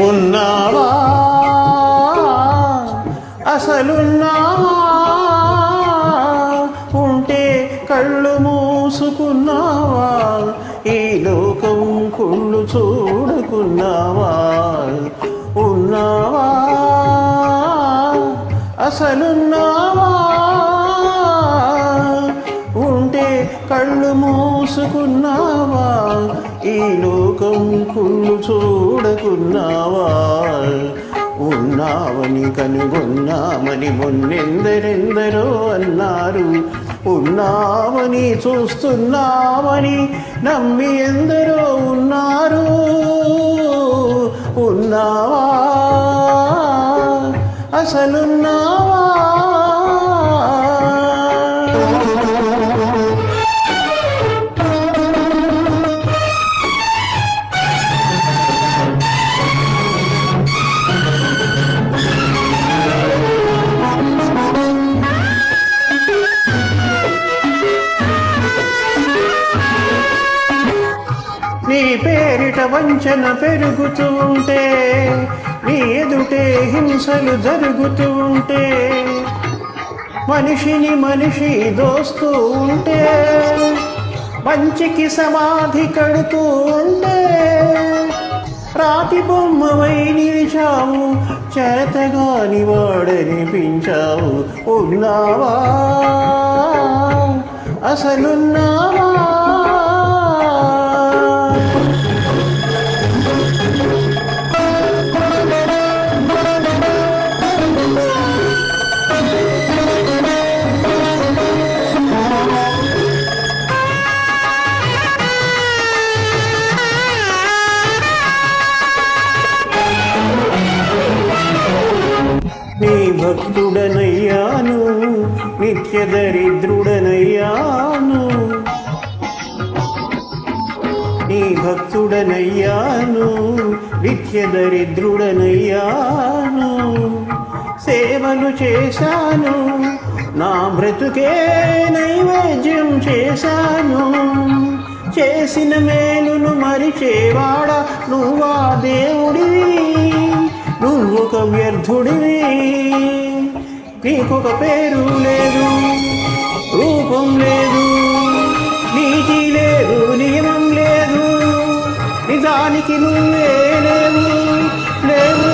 ఉన్నావా? అసలున్నావా? ఉంటే కళ్ళు మూసుకున్నావా? ఈ లోకం కుళ్ళు చూడుకున్నావా? ఉన్నావా? అసలున్నావా? చూడకున్నావా? ఈ లోకం కుళ్ళు చూడకున్నావా? ఉన్నావని కనుగొన్నామని మొన్నెందరెందరో అన్నారు. ఉన్నావని చూస్తున్నావని నమ్మి ఎందరో ఉన్నారు. ఉన్నావా? అసలున్నా నీ పేరిట వంచన పెరుగుతూ ఉంటే నీ ఎదుటే హింసలు జరుగుతూ ఉంటే మనిషిని మనిషి దోస్తూ ఉంటే మంచికి సమాధి కడుతూ ఉంటే రాతి బొమ్మవై నిలిచావు చేతగాని వాడనిపించావు ఉన్నావా? అసలున్నావా? నీ భక్తుడనయ్యాను నిత్య దరిద్రుడనయ్యాను. నీ భక్తుడనయ్యాను నిత్య దరిద్రుడనయ్యాను. సేవలు చేశాను నా బ్రతుకే నైవేద్యం చేశాను. చేసిన మేలును మరిచేవాడ నువ్వా దేవుడివి వ్యర్థుడివి నీకొక పేరు లేదు రూపం లేదు నీతి లేదు నియమం లేదు నిజానికి నువ్వే లేవు